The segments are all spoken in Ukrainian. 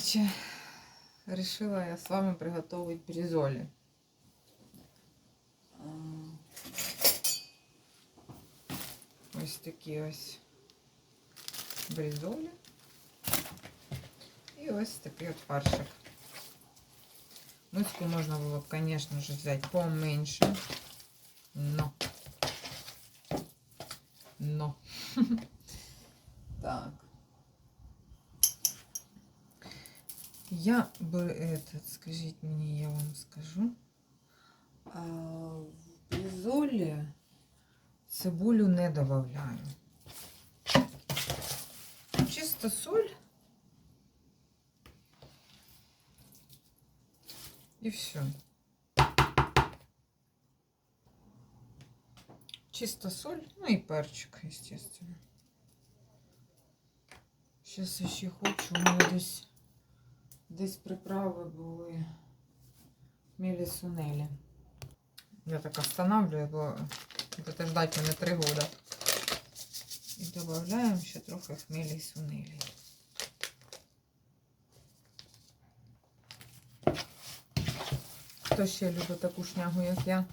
Короче, решила я с вами приготовить бризоли. Ось такі ось бризолі. І ось такий от фаршик. Миску можна було б, звісно ж, взяти поменше. Я бы этот, скажіть мені, я вам скажу. А, в бризолі цибулю не добавляю. Чисто соль. И все. Чисто соль, ну и перчик, естественно. Сейчас ще хочу, у мене десь, десь приправи були мілі сунелі. Я так останавливаю, бо будете ждати мене три года. І додаємо ще трохи хмелі сунелі. Хто ще любить таку шнягу, як я?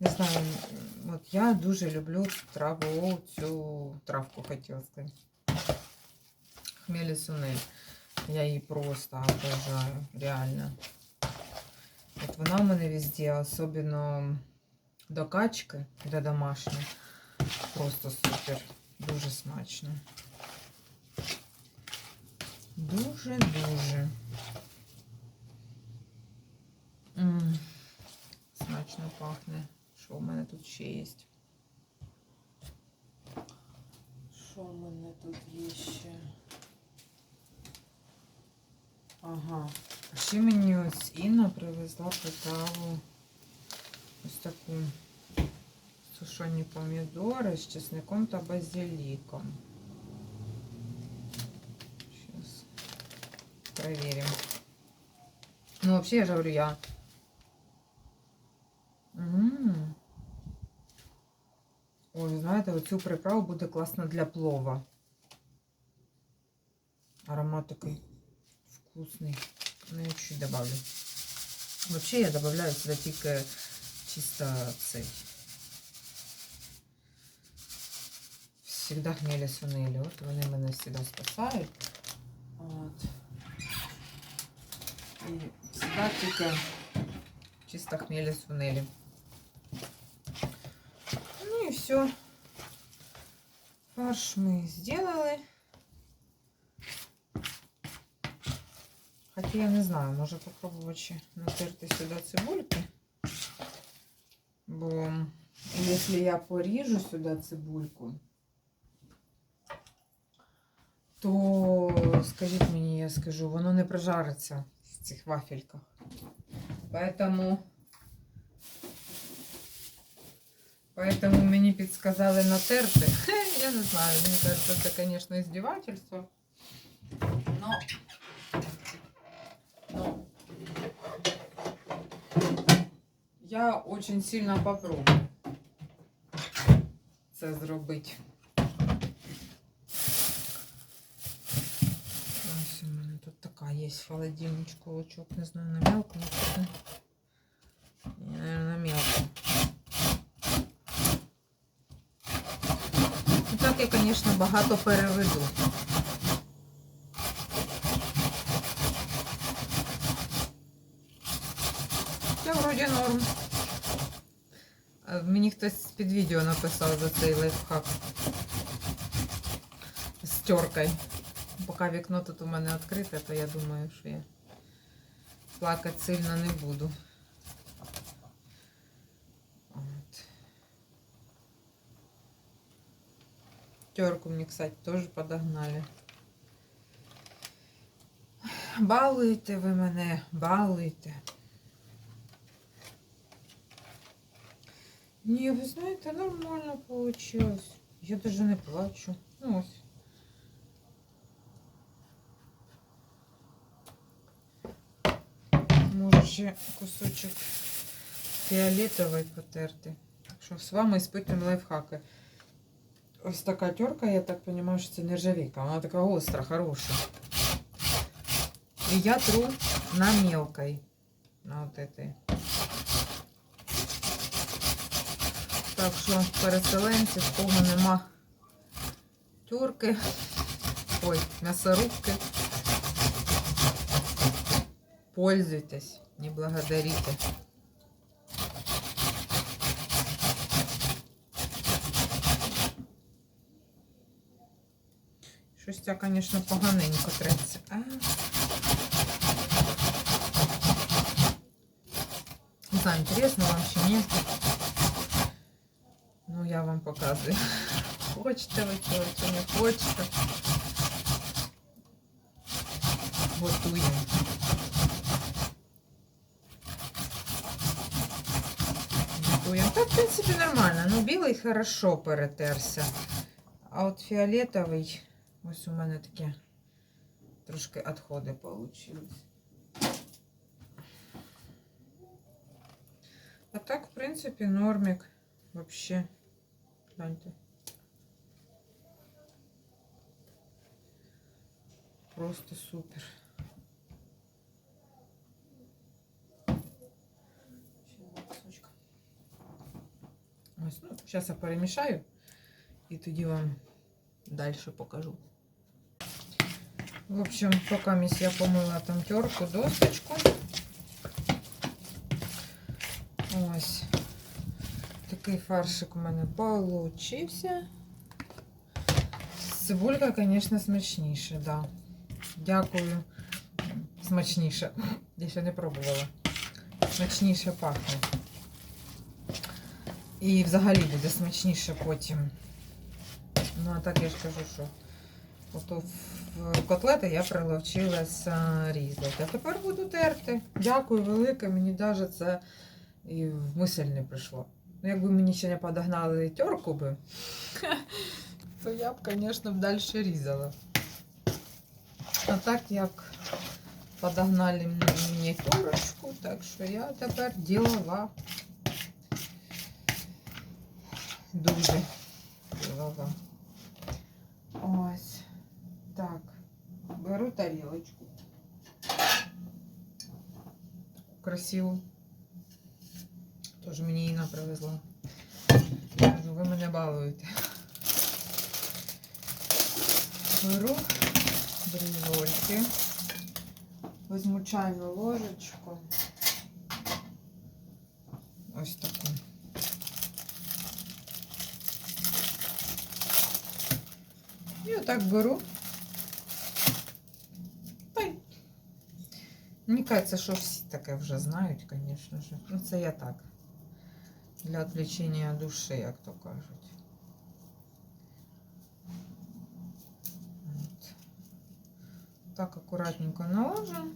Не знаю, от я дуже люблю траву, цю травку хотіла сказати. Хмелі сунель. Я її просто обожаю, реально. От вона в мене везде, особливо до качки, до домашньої. Просто супер. Дуже смачно. Дуже-дуже. М, Смачно пахне. Що в мене тут ще є? Що в мене тут є ще? Ага. Ще мені ось Інна привезла приправу ось таку сушені помідори з чесником та базиліком. Сейчас проверим. Ну, вообще, я же говорю, я... Ой, знаєте, оцю приправу буде класно для плова. Аромат вкусний. Ну, я чуть добавлю. Вообще я добавляю сюда тільки чисто цей. Всегда хмелі сунелі. От вони мене завжди спасають. От. І всегда тільки чисто хмелі сунелі. Ну і все. Фарш ми сделали. Хотя я не знаю, може попробувати ще натерти сюди цибульки. Бо якщо я поріжу сюди цибульку, то скажіть мені, я скажу, воно не прожариться в цих вафельках. Поэтому, поэтому мені підсказали натерти. Я не знаю, кажется, це, конечно, издевательство. Но Ну, я очень сильно попробую це зробити. Ось у мене тут така є холодильничку лучок, не знаю, на мелко, не Наверное, на мелко. Ну, так я, конечно, багато переведу. Це норм. Мені хтось під відео написав за цей лайфхак. З теркою. Поки вікно тут у мене відкрите, то я думаю, що я плакати сильно не буду. Терку мне, кстати, тоже подогнали. Балуєте ви мене, балуєте. Ні, ви знаєте, нормально получилось. Я даже не плачу. Ну, ось. Може ще кусочок фіолетовий потерти. Так що з вами іспитуємо лайфхаки. ось така терка, я так розумію, що це нержавійка. Вона така остра, хороша. І я тру на мелкой. На от этой. Так що переселенці, в кого нема тюрки, ой, м'ясорубки, пользуйтесь, не благодарите. Щось ця, звісно, поганенько треться. Не знаю, интересно вам чи ні. Я вам показую. Хочете ви цього, чи не хочете. Готуємо. Готуємо. Та, в принципі, нормально. Ну, білий хорошо перетерся. А от фіолетовий, ось у мене такі трошки відходи получились. А так, в принципі, нормик. Вообще. Гляньте. Просто супер. Ще два кусочка. Ось, ну, зараз я перемішаю і тоді вам далі покажу. В общем, поки місь я помила там терку, досточку. Ось. Такий фаршик у мене получився. Цибулька, звісно, смачніше, да. Дякую. Смачніше. Я ще не пробувала. Смачніше пахне. І взагалі буде смачніше потім. Ну, а так я ж кажу, що ото в котлети я приловчилася різати. А тепер буду терти. Дякую велике, мені навіть це і в мисль не прийшло. Ну, якби мені ще не подогнали терку би, то я б, звісно, б далі різала. А так як подогнали мені терочку, так що я тепер ділова. Дуже ділова. Ось. Так. Беру тарілочку. Красиву. Тож мені Інна привезла. Кажу, ви мене балуєте. Беру бризольки. Візьму чайну ложечку. Ось таку. І отак беру. Мені кажеться, що всі таке вже знають, звісно ж. Ну, це я так. Для відвлечення душі, як то кажуть. От. Так акуратненько наложу.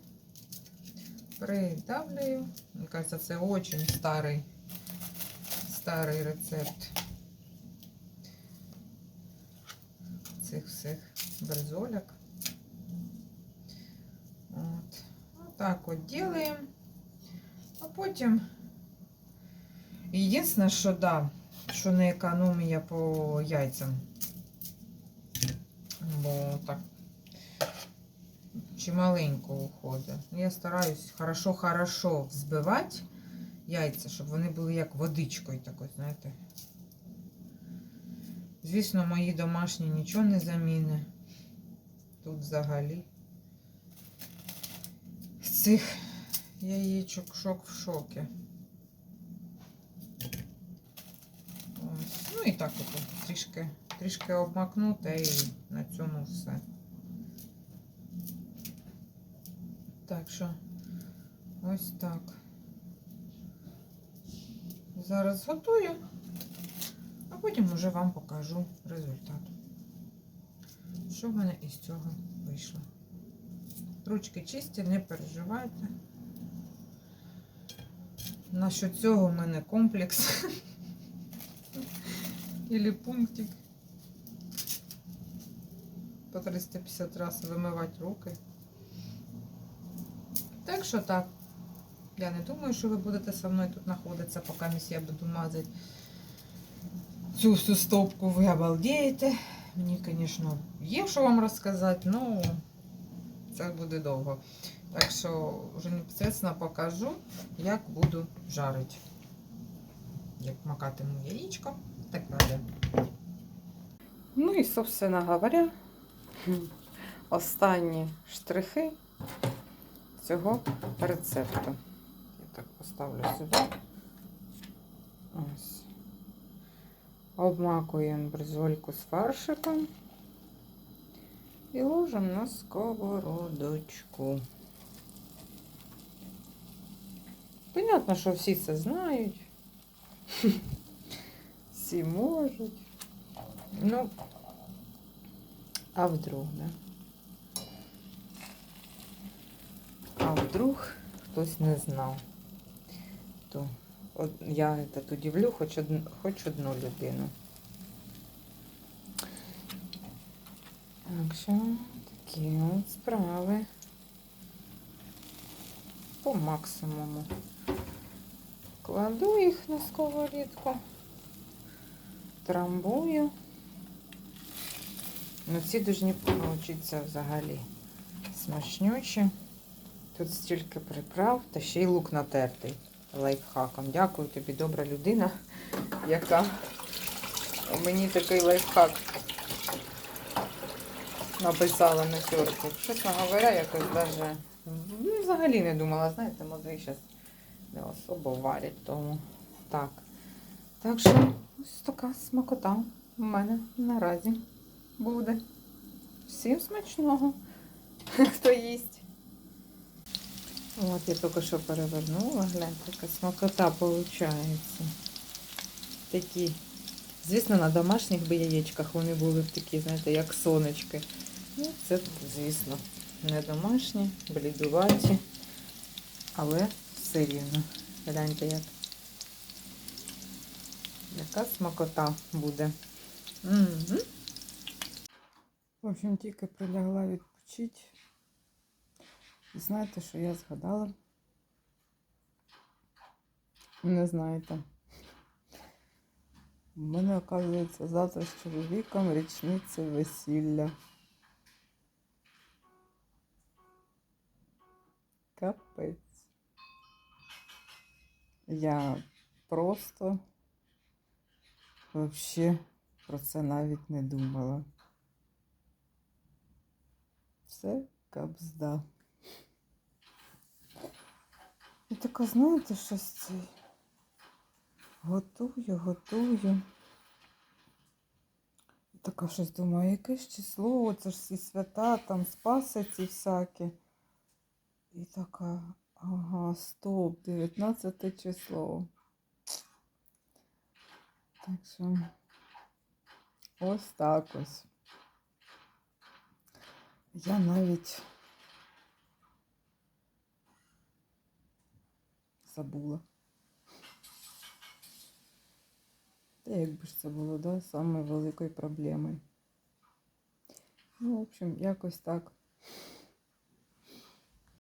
Придавлюю. Мені кажеться, це дуже старий, старий рецепт цих всіх бризоляк. От. Так от ділаємо. А потім Єдине, що да, що не економія по яйцям. Бо так чималенько уходить. Я стараюсь хорошо-хорошо взбивати яйця, щоб вони були як водичкою такою, знаєте. Звісно, мої домашні нічого не заміни. Тут взагалі. Цих яєчок шок в шокі. Ось. Ну і так от трішки, трішки обмакнути і на цьому все. Так що ось так. Зараз готую, а потім вже вам покажу результат. Що в мене із цього вийшло. Ручки чисті, не переживайте. Насчет цього в мене комплекс. Или пунктик. По 350 раз вимивати руки. Так що так. Я не думаю, що ви будете со мною тут знаходитися, поки я буду мазати. цю всю стопку, ви обалдієте. Мені, звісно, є що вам розказати, але це буде довго. Так що вже непосредственно покажу, як буду жарити. Як макатиму яєчко так далі. Ну і, собственно говоря, останні штрихи цього рецепту. Я так поставлю сюди. Ось. Обмакуємо бризольку з фаршиком і ложимо на сковородочку. Понятно, що всі це знають. Всі можуть. Ну, а вдруг, да? А вдруг хтось не знав, то от я это удивлю хоч одну, хоч одну людину. Так що такі от справи по максимуму. Кладу їх на сковорідку, трамбую. Ну, ці дуже получиться взагалі смачнючі. Тут стільки приправ та ще й лук натертий лайфхаком. Дякую тобі, добра людина, яка мені такий лайфхак написала на терку. Чесно говоря, якось даже ну, взагалі не думала, знаєте, мозги зараз не особо варять, тому так. Так що ось така смакота в мене наразі буде. Всім смачного, хто їсть. От я тільки що перевернула, гляньте, яка смакота виходить. Такі. Звісно, на домашніх би яєчках вони були б такі, знаєте, як сонечки. Ну, це, звісно, не домашні, блідуваті, але все рівно. Гляньте, як. Яка смакота буде. Угу. В общем, тільки прилягла відпочити. І знаєте, що я згадала? Не знаєте. У мене, оказується, завтра з чоловіком річниця весілля. Капець. Я просто вообще про це навіть не думала. Це капзда. І така, знаєте, щось це готую, готую. І така щось думаю, якесь число, це ж всі свята, там спаси ці всякі. І така, ага, стоп, 19 число. Так що ось так ось. Я навіть забула. Та якби ж це було, да, самою великою проблемою. Ну, в общем, якось так.